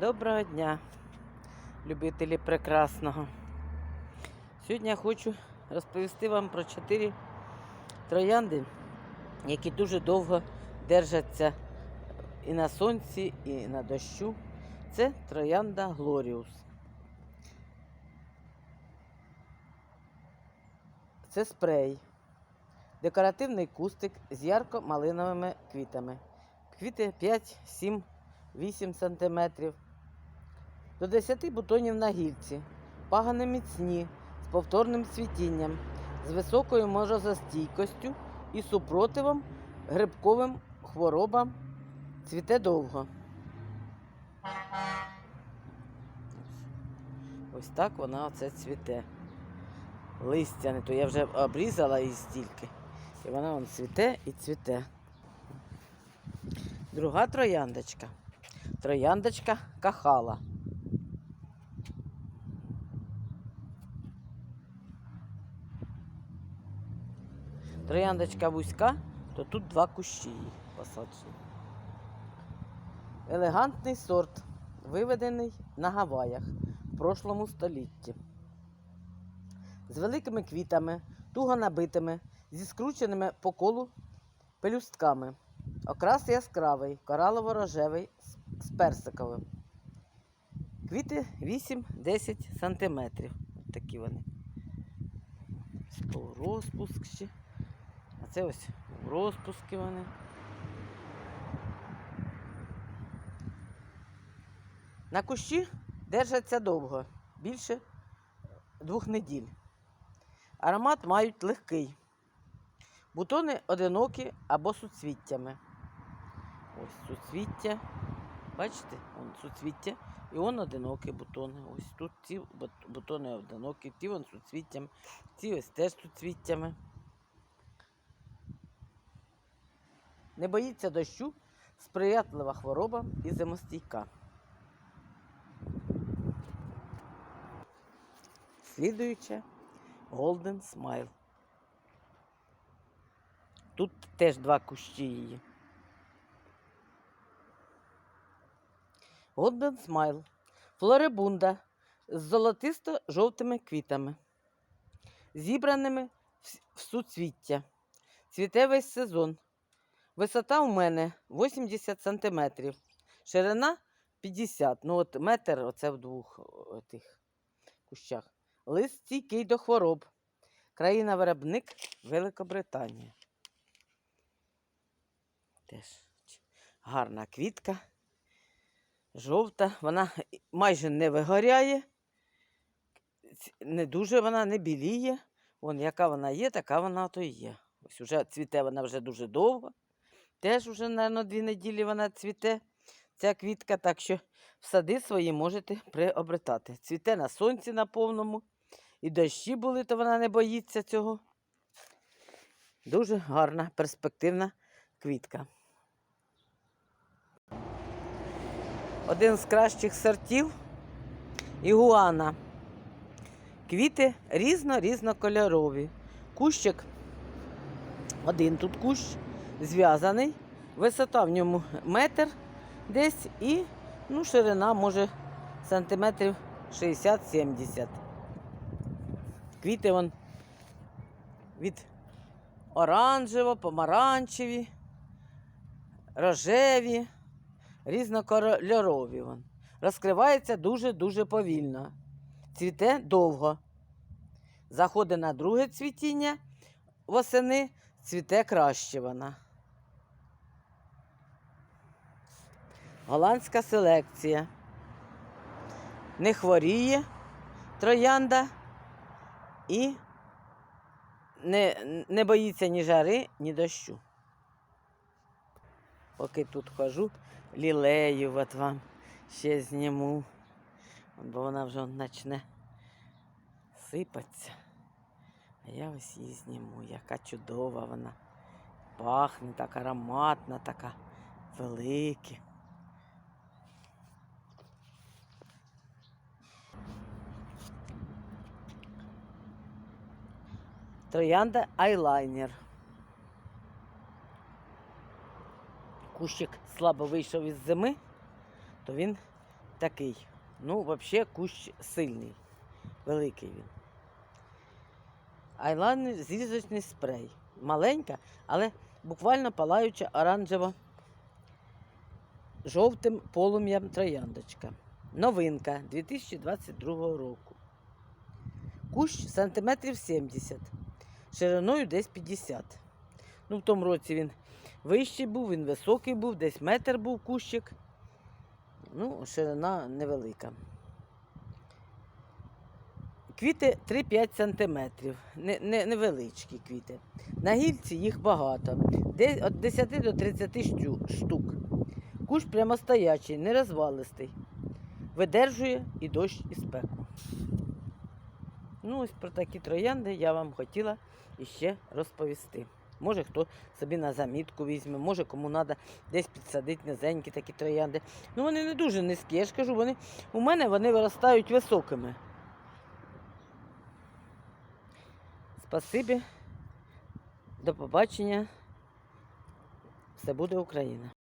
Доброго дня, любителі прекрасного. Сьогодні я хочу розповісти вам про чотири троянди, які дуже довго держаться і на сонці, і на дощу. Це троянда Глоріус. Це спрей. Декоративний кустик з ярко-малиновими квітами. Квіти 5, 7, 8 см. До 10 бутонів на гільці. Пагани міцні, з повторним цвітінням, з високою морозостійкостю і супротивом грибковим хворобам. Цвіте довго. Ось так вона оце цвіте. Листя не то я вже обрізала її стільки. І вона вон цвіте і цвіте. Друга трояндочка. Трояндочка кахала. Трояндочка вузька, то тут два кущі посаджені. Елегантний сорт, виведений на Гаваях в прошлому столітті. З великими квітами, туго набитими, зі скрученими по колу пелюстками. Окрас яскравий, коралово-рожевий з- персиковим. Квіти 8-10 сантиметрів. От такі вони. Розпуск ще. Це ось розпуски вони. На кущі держаться довго, більше двох неділь. Аромат мають легкий. Бутони одинокі або суцвіттями. Ось суцвіття. Бачите? Вон суцвіття. І он одинокі бутони. Ось тут ці бутони одинокі, ті вон суцвіттями, ці ось теж суцвіттями. Не боїться дощу, сприятлива хвороба і зимостійка. Слідуюча Golden Smile. Тут теж два кущі її. Golden Smile. Флорибунда з золотисто-жовтими квітами, зібраними в суцвіття. Цвіте весь сезон. Висота у мене 80 сантиметрів. Ширина 50. Ну, от метр оце в двох тих кущах. Лист стійкий до хвороб. Країна-виробник Великобританія. Теж гарна квітка. Жовта, вона майже не вигоряє. Не дуже вона не біліє. Вон, яка вона є, така вона то і є. Ось уже цвіте вона вже дуже довго. Теж уже, мабуть, дві неділі вона цвіте. Ця квітка, так що в сади свої можете приобретати. Цвіте на сонці на повному. І дощі були, то вона не боїться цього. Дуже гарна, перспективна квітка. Один з кращих сортів ігуана. Квіти різно-різнокольорові. Кущик, один тут кущ, зв'язаний. Висота в ньому метр десь і ну, ширина може сантиметрів 60-70. Квіти вон від оранжево, помаранчеві, рожеві, різнокольорові. Вон. Розкривається дуже-дуже повільно. Цвіте довго. Заходить на друге цвітіння восени, цвіте краще вона. Голландська селекція. Не хворіє троянда і не, не боїться ні жари, ні дощу. Поки тут хожу, лілею от вам ще зніму, бо вона вже почне сипатися. А я ось її зніму, яка чудова вона. Пахне так ароматна, така велика. Троянда айлайнер. Кущик слабо вийшов із зими, то він такий. Ну, взагалі, кущ сильний, великий він. Айлайнер зрізочний спрей. Маленька, але буквально палаюча оранжево жовтим полум'ям трояндочка. Новинка 2022 року. Кущ сантиметрів 70, шириною десь 50. Ну, в тому році він вищий був, він високий був, десь метр був кущик. Ну, ширина невелика. Квіти 3-5 сантиметрів. Не, не, невеличкі квіти. На гільці їх багато. Де, від 10 до 30 штук. Кущ прямостоячий, нерозвалистий. Видержує і дощ, і спеку. Ну, ось про такі троянди я вам хотіла іще розповісти. Може, хто собі на замітку візьме, може кому треба десь підсадити низенькі такі троянди. Ну, вони не дуже низькі. Я ж кажу, вони у мене вони виростають високими. Спасибі. До побачення. Все буде Україна.